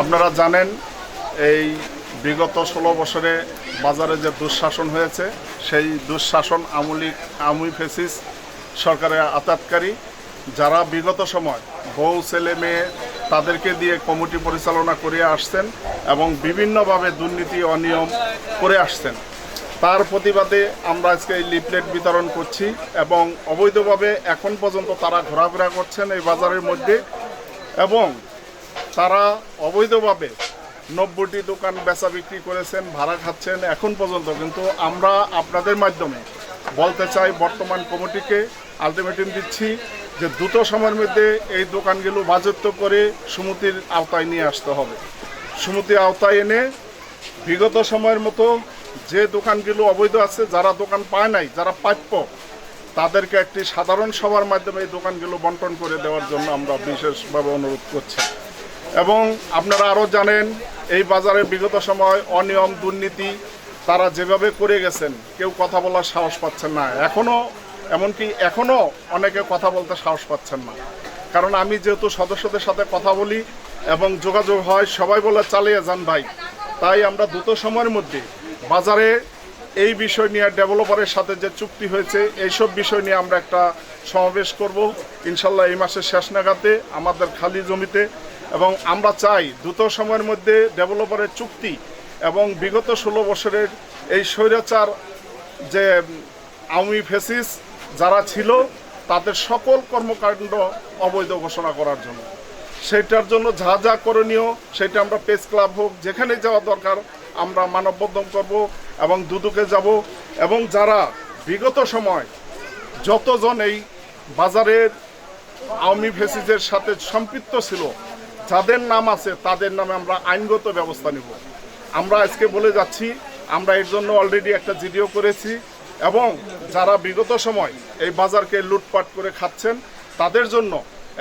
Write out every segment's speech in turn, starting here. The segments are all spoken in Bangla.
আপনারা জানেন, এই বিগত ষোলো বছরে বাজারে যে দুঃশাসন হয়েছে, সেই দুঃশাসন আমলি আমুই ফেসিস সরকারের আতাতকারী, যারা বিগত সময় বউ, ছেলে, মেয়ে তাদেরকে দিয়ে কমিটি পরিচালনা করে আসছেন এবং বিভিন্নভাবে দুর্নীতি, অনিয়ম করে আসছেন। তার প্রতিবাদে আমরা আজকে এই লিফলেট বিতরণ করছি এবং অবৈধভাবে এখন পর্যন্ত তারা ঘোরাফেরা করছেন এই বাজারের মধ্যে এবং তারা অবৈধভাবে নব্বইটি দোকান বেচা বিক্রি করেছেন, ভাড়া খাচ্ছেন এখন পর্যন্ত। কিন্তু আমরা আপনাদের মাধ্যমে বলতে চাই, বর্তমান কমিটিকে আলটিমেটাম দিচ্ছি যে দ্রুত সময়ের মধ্যে এই দোকানগুলো বাজেত্ব করে সুমতির আওতায় নিয়ে আসতে হবে। সুমতির আওতায় এনে বিগত সময়ের মতো যে দোকানগুলো অবৈধ আছে, যারা দোকান পায় নাই, যারা প্রাপ্য, তাদেরকে একটি সাধারণ সভার মাধ্যমে এই দোকানগুলো বন্টন করে দেওয়ার জন্য আমরা বিশেষভাবে অনুরোধ করছি। এবং আপনারা আরও জানেন, এই বাজারে বিগত সময় অনিয়ম, দুর্নীতি তারা যেভাবে করে গেছেন, কেউ কথা বলার সাহস পাচ্ছেন না। এখনও এমনকি এখনও অনেকে কথা বলতে সাহস পাচ্ছেন না। কারণ আমি যেহেতু সদস্যদের সাথে কথা বলি এবং যোগাযোগ হয়, সবাই বলে চালিয়ে যান ভাই। তাই আমরা দ্রুত সময়ের মধ্যে বাজারে এই বিষয় নিয়ে ডেভেলপারের সাথে যে চুক্তি হয়েছে, এইসব বিষয় নিয়ে আমরা একটা সমাবেশ করব। ইনশাল্লাহ এই মাসের শেষ নাগাতে আমাদের খালি জমিতে এবং আমরা চাই দ্রুত সময়ের মধ্যে ডেভেলপারের চুক্তি এবং বিগত ষোলো বছরের এই স্বৈরাচার যে আওয়ামী ফেসিস যারা ছিল, তাদের সকল কর্মকাণ্ড অবৈধ ঘোষণা করার জন্য। সেটার জন্য যা যা করণীয়, সেটা আমরা প্রেস ক্লাব হোক, যেখানে যাওয়া দরকার, আমরা মানববন্ধন করব এবং দুদুকে যাব। এবং যারা বিগত সময় যতজন এই বাজারের আওয়ামী ফেসিসের সাথে সম্পৃক্ত ছিল যাদের নাম আছে, তাদের নামে আমরা আইনগত ব্যবস্থা নেব। আমরা আজকে বলে যাচ্ছি, আমরা এর জন্য অলরেডি একটা জিডিও করেছি এবং যারা বিগত সময় এই বাজারকে লুটপাট করে খাচ্ছেন, তাদের জন্য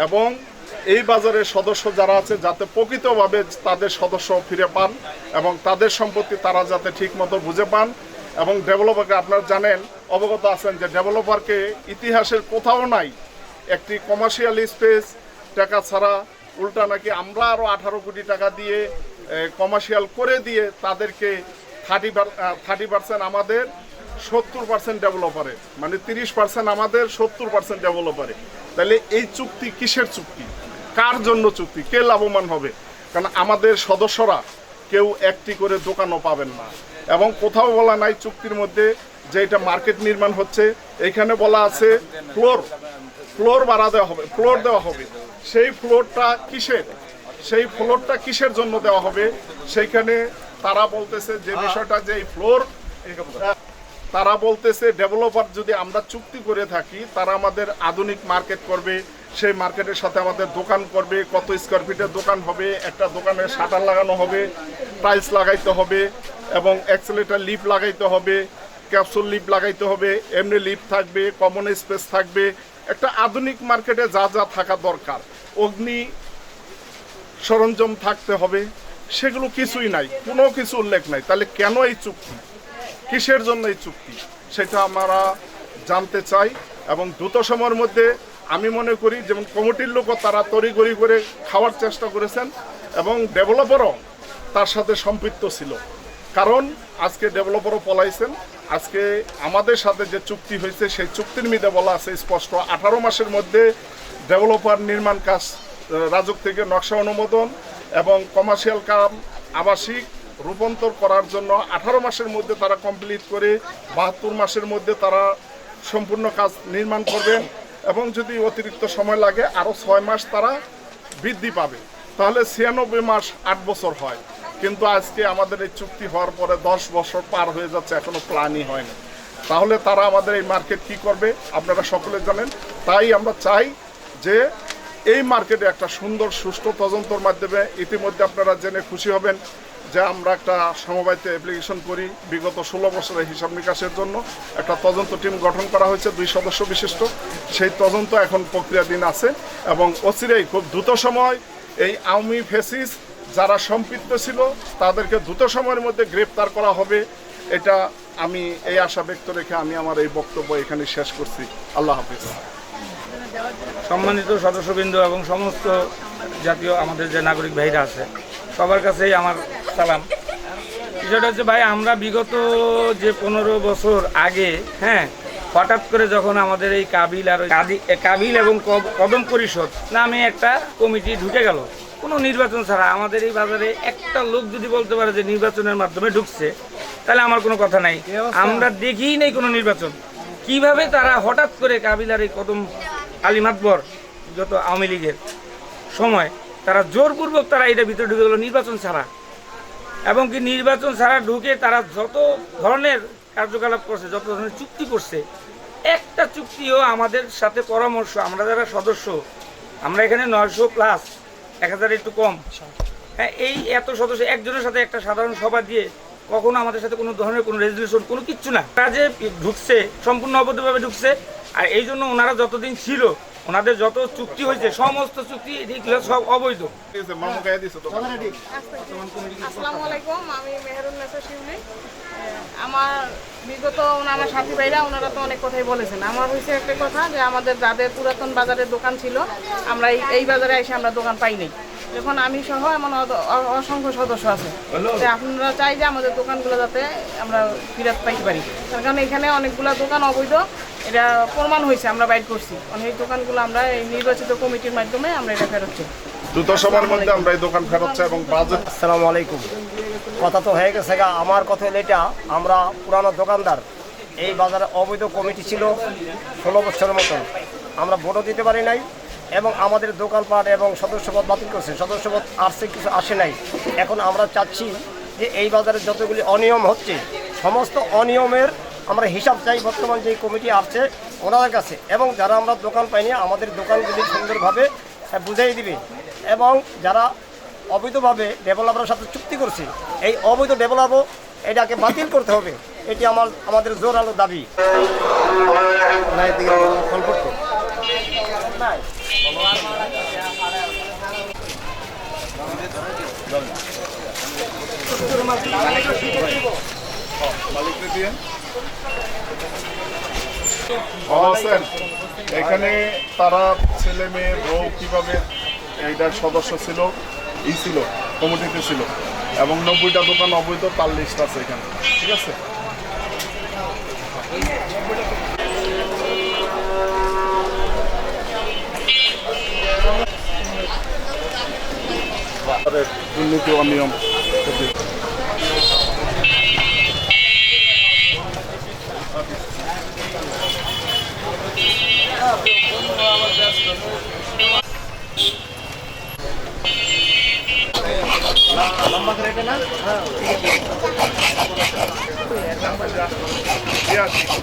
এবং এই বাজারের সদস্য যারা আছে, যাতে প্রকৃতভাবে তাদের সদস্য ফিরে পান এবং তাদের সম্পত্তি তারা যাতে ঠিকমতো বুঝে পান এবং ডেভেলপারকে আপনারা জানেন, অবগত আছেন যে ডেভেলপারকে ইতিহাসের কোথাও নাই, একটি কমার্শিয়াল স্পেস টাকা ছাড়া উল্টা নাকি আমরা আরও আঠারো কোটি টাকা দিয়ে কমার্শিয়াল করে দিয়ে তাদেরকে থার্টি থার্টি পার্সেন্ট আমাদের, সত্তর পার্সেন্ট ডেভেলপারে মানে তিরিশ পার্সেন্ট আমাদের, সত্তর পার্সেন্ট ডেভেলপারে তাহলে এই চুক্তি কিসের চুক্তি? কার জন্য চুক্তি? কে লাভবান হবে? কারণ আমাদের সদস্যরা কেউ একটি করে দোকানও পাবেন না। এবং কোথাও বলা নাই চুক্তির মধ্যে যে এটা মার্কেট নির্মাণ হচ্ছে। এখানে বলা আছে ফ্লোর ফ্লোর বাড়া দেওয়া হবে ফ্লোর দেওয়া হবে। সেই ফ্লোরটা কিসের? সেই ফ্লোরটা কিসের জন্য দেওয়া হবে? সেইখানে তারা বলতেছে যে বিষয়টা যে এই ফ্লোর তারা বলতেছে ডেভেলপার যদি আমরা চুক্তি করে থাকি তারা আমাদের আধুনিক মার্কেট করবে সেই মার্কেটের সাথে আমাদের দোকান করবে কত স্কোয়ার ফিটের দোকান হবে একটা দোকানে শাটার লাগানো হবে টাইলস লাগাইতে হবে এবং অ্যাক্সেলেটার লিপ লাগাইতে হবে ক্যাপসুল লিপ লাগাইতে হবে এমনি লিপ থাকবে কমন স্পেস থাকবে একটা আধুনিক মার্কেটে যা যা থাকা দরকার। অগ্নি সরঞ্জাম থাকতে হবে, সেগুলো কিছুই নাই, কোনো কিছু উল্লেখ নাই। তাহলে কেন এই চুক্তি? কিসের জন্য এই চুক্তি? সেটা আমরা জানতে চাই এবং দ্রুত সময়ের মধ্যে আমি মনে করি, যেমন কমিটির লোকও তারা তড়িগড়ি করে খাওয়ার চেষ্টা করেছেন এবং ডেভেলপারও তার সাথে সম্পৃক্ত ছিল। কারণ আজকে ডেভেলপারও পলাইছেন, আজকে আমাদের সাথে যে চুক্তি হয়েছে, সেই চুক্তির মধ্যে বলা আছে স্পষ্ট, আঠারো মাসের মধ্যে ডেভেলপার নির্মাণ কাজ রাজক থেকে নকশা অনুমোদন এবং কমার্শিয়াল কাম আবাসিক রূপান্তর করার জন্য আঠারো মাসের মধ্যে তারা কমপ্লিট করে বাহাত্তর মাসের মধ্যে তারা সম্পূর্ণ কাজ নির্মাণ করবেন এবং যদি অতিরিক্ত সময় লাগে, আরও ছয় মাস তারা বৃদ্ধি পাবে। তাহলে ছিয়ানব্বই মাস আট বছর হয়। কিন্তু আজকে আমাদের এই চুক্তি হওয়ার পরে দশ বছর পার হয়ে যাচ্ছে এখনও প্ল্যানই হয়নি। তাহলে তারা আমাদের এই মার্কেট কি করবে, আপনারা সকলে জানেন। তাই আমরা চাই যে এই মার্কেটে একটা সুন্দর, সুষ্ঠু তদন্তর মাধ্যমে ইতিমধ্যে আপনারা জেনে খুশি হবেন যে আমরা একটা সমবায়িত অ্যাপ্লিকেশন করি বিগত ষোলো বছরের হিসাব নিকাশের জন্য। একটা তদন্ত টিম গঠন করা হয়েছে, দুই সদস্য বিশিষ্ট। সেই তদন্ত এখন প্রক্রিয়াধীন আছে এবং অচিরেই খুব দ্রুত সময় এই আওয়ামী ফেসিস যারা সম্পৃক্ত ছিল, তাদেরকে দ্রুত সময়ের মধ্যে গ্রেপ্তার করা হবে। এটা আমি এই আশা ব্যক্ত রেখে আমি আমার এই বক্তব্য এখানে শেষ করছি। আল্লাহ হাফিজ। সম্মানিত সদস্যবৃন্দ এবং সমস্ত জাতীয় আমাদের যে নাগরিক ভাইরা আছে সবার কাছেই আমার সালাম। বিষয়টা হচ্ছে ভাই আমরা বিগত যে পনেরো বছর আগে হ্যাঁ হঠাৎ করে যখন আমাদের এই কাবিল আর কাবিল এবং কদম পরিষদ নামে একটা কমিটি ঢুকে গেল। কোনো নির্বাচন ছাড়া আমাদের এই বাজারে একটা লোক যদি বলতে পারে যে নির্বাচনের মাধ্যমে ঢুকছে তাহলে আমার কোনো কথা নাই। আমরা দেখিই নেই কোনো নির্বাচন। কীভাবে তারা হঠাৎ করে কাবিল আর এই কদম আলিমাতবর যত আওয়ামী লীগের সময়, তারা জোরপূর্বক তারা এটা ভিতরে ঢুকে গেলো নির্বাচন ছাড়া। এবং কি নির্বাচন ছাড়া ঢুকে তারা যত ধরনের কার্যকলাপ করছে, যত ধরনের চুক্তি করছে, একটা চুক্তিও আমাদের সাথে পরামর্শ, আমরা যারা সদস্য, আমরা এখানে নয়শো প্লাস এক হাজার একটু কম। হ্যাঁ এই এত সদস্য, একজনের সাথে একটা সাধারণ সভা দিয়ে কখনো আমাদের সাথে কোনো ধরনের কোনো রেজলিউশন কোনো কিচ্ছু না যে ঢুকছে, সম্পূর্ণ অবৈধভাবে ঢুকছে, আর এই জন্য ওনারা যতদিন ছিল, ওনাদের যত চুক্তি হয়েছে, সমস্ত চুক্তি, এগুলো সব অবৈধ। আসসালামু আলাইকুম আমি মেহরুন নেসা শিউলি। আমার বিগত ওনারা সাথী ভাইরা, ওনারা তো অনেক কথাই বলেছেন। আমার হয়েছে একটা কথা যে, আমাদের যাদের পুরাতন বাজারের দোকান ছিল, আমরা এই বাজারে এসে আমরা দোকান পাই নাই। যখন আমি সহ এমন অদ- অ- অসংখ্য সদস্য আছে যে আপনারা চাই যে আমাদের দোকানগুলো যাতে আমরা ফিরাত পাইতে পারি। তার কারণ এখানে অনেকগুলো দোকান অবৈধ এটা প্রমাণ হয়েছে আমরা বাইর করছি। অনেক দোকানগুলো আমরা এই নির্বাচিত কমিটির মাধ্যমে আমরা এটা ফেরত চাই। দ্রুত সময়ের মধ্যে আমরা এই দোকান ফেরত চাই এবং বাজেট আসসালামু আলাইকুম। কথা তো হয়ে গেছে গা আমার কথা হলো এটা আমরা পুরানো দোকানদার এই বাজারে অবৈধ কমিটি ছিল ষোলো বছরের মতন। আমরা ভোটও দিতে পারি নাই এবং আমাদের দোকানপাট এবং সদস্যপদ বাতিল করছে। সদস্যপদ আসছে, কিছু আসে নাই। এখন আমরা চাচ্ছি যে এই বাজারে যতগুলি অনিয়ম হচ্ছে, সমস্ত অনিয়মের আমরা হিসাব চাই। বর্তমান যে কমিটি আসছে, ওনাদের কাছে। এবং যারা আমরা দোকান পাইনি, আমাদের দোকানগুলি সুন্দরভাবে বুঝাই দিবে। এবং যারা অবৈধভাবে ডেভেলপারের সাথে চুক্তি করছে, এই অবৈধ ডেভেলপও এটাকে বাতিল করতে হবে। এটি আমার, আমাদের জোর আলো দাবি মালিককে দিয়ে ভালো আছেন এখানে তারা ছেলে, মেয়ে, বউ কীভাবে এইটার সদস্য ছিল, ই ছিল, কমিটিতে ছিল, এবং নব্বইটা দোকান অবৈধ, তার লিস্ট আছে এখানে, ঠিক আছে? দুর্নীতি অনিয়ম Yes.